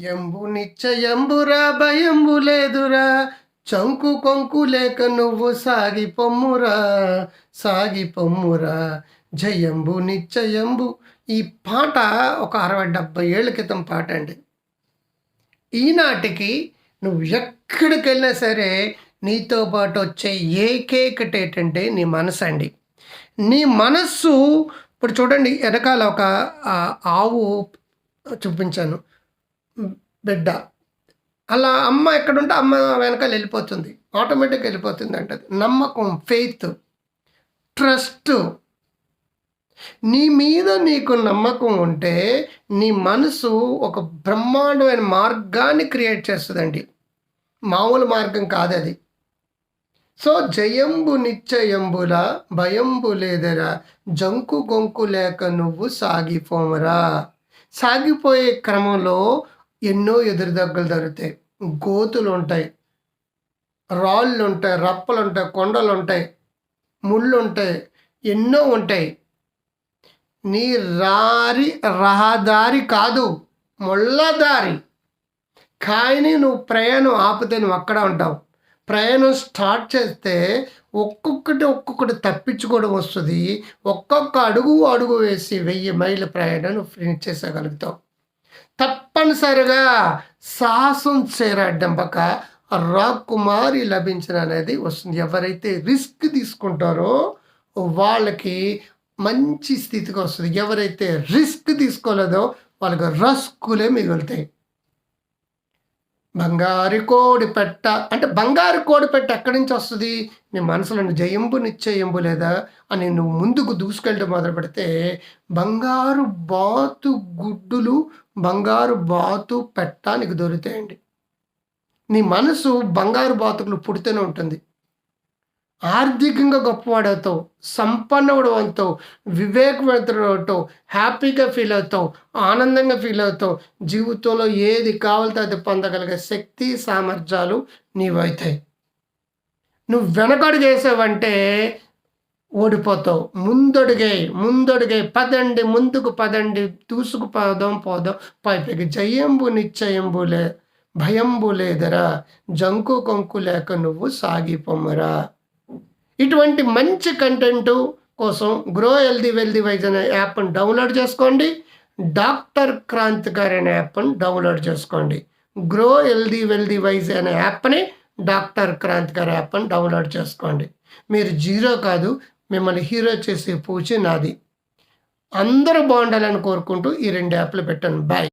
ఎంబు నిశ్చయంబురా భయంబు లేదురా. చంకు కొంకు లేక నువ్వు సాగి పొమ్మురా సాగి పొమ్మురా. జయంబు నిశ్చయంబు. ఈ పాట ఒక అరవై డెబ్బై ఏళ్ళ క్రితం పాట అండి. ఈనాటికి నువ్వు ఎక్కడికి వెళ్ళినా సరే నీతో పాటు వచ్చే ఏకైకటి ఏంటంటే నీ మనసు అండి. నీ మనస్సు ఇప్పుడు చూడండి వెనకాల ఒక ఆవు చూపించాను. బిడ్డ. అలా అమ్మ ఎక్కడుంటే అమ్మ వెనకాల వెళ్ళిపోతుంది. ఆటోమేటిక్గా వెళ్ళిపోతుంది అంటది. నమ్మకం ఫెయిత్ ట్రస్ట్ నీ మీద నీకు నమ్మకం ఉంటే నీ మనసు ఒక బ్రహ్మాండమైన మార్గాన్ని క్రియేట్ చేస్తుందండి. మామూలు మార్గం కాదు అది. సో జయంబు నిశ్చయంబుల భయంబు లేదరా జంకు గొంకు లేక నువ్వు సాగిపోమరా సాగిపోయే క్రమంలో ఎన్నో ఎదురుదెబ్బలు జరుగుతాయి గోతులు ఉంటాయి రాళ్ళు ఉంటాయి రప్పలు ఉంటాయి కొండలు ఉంటాయి ముళ్ళు ఉంటాయి ఎన్నో ఉంటాయి. నీ రారి రహదారి కాదు ముళ్ళదారి. కానీ నువ్వు ప్రయాణం ఆపితే నువ్వు అక్కడ ఉంటావు. ప్రయాణం స్టార్ట్ చేస్తే ఒక్కొక్కటి ఒక్కొక్కటి తప్పించుకోవడం వస్తుంది. ఒక్కొక్క అడుగు అడుగు వేసి వెయ్యి మైళ్ళ ప్రయాణం నువ్వు ఫినిష్ చేసేయగలుగుతావు తప్పనిసరిగా సాహసం చేరడ్డంపక రాకుమారి లభించిన అనేది వస్తుంది. ఎవరైతే రిస్క్ తీసుకుంటారో వాళ్ళకి మంచి స్థితికి వస్తుంది. ఎవరైతే రిస్క్ తీసుకోలేదో వాళ్ళకి రస్కులే మిగులుతాయి. బంగారు కోడి పెట్ట. అంటే బంగారు కోడి పెట్ట ఎక్కడి నుంచి వస్తుంది? నీ మనసులో జయంబు నిశ్చయంబు లేదా? అని నువ్వు ముందుకు దూసుకెళ్ళడం మొదలు పెడితే బంగారు బాతు గుడ్డులు బంగారు బాతు పెట్ట నీకు దొరుకుతాయండి. నీ మనసు బంగారు బాతుకులు పుడితేనే ఉంటుంది. ఆర్థికంగా గొప్పవాడవుతావు సంపన్నుడు అవుతావు వివేకవంతుడు అవుతావు హ్యాపీగా ఫీల్ అవుతావు ఆనందంగా ఫీల్ అవుతావు. జీవితంలో ఏది కావాలితే అది పొందగలిగే శక్తి సామర్థ్యాలు నీవైతాయి. నువ్వు వెనకడుగు వేసావంటే ఓడిపోతావు. ముందడుగే ముందడుగే పదండి ముందుకు పదండి దూసుకు పోదాం పోదాం పైపైకి జయంబు నిశ్చయంబు లే భయంబు లేదరా జంకు కొంకు లేక నువ్వు సాగిపోమ్మరా. ఇటువంటి మంచి కంటెంట్ కోసం గ్రో హెల్దీ వెల్దీ వైజ్ అనే యాప్ని డౌన్లోడ్ చేసుకోండి. డాక్టర్ క్రాంతికారి అనే యాప్ని డౌన్లోడ్ చేసుకోండి. గ్రో హెల్దీ వెల్దీ వైజ్ అనే యాప్ని డాక్టర్ క్రాంతికారి యాప్ని డౌన్లోడ్ చేసుకోండి. మీరు జీరో కాదు మిమ్మల్ని హీరో చేసే పూచి నాది. అందరూ బాగుండాలని కోరుకుంటూ ఈ రెండు యాప్లు పెట్టాను. బాయ్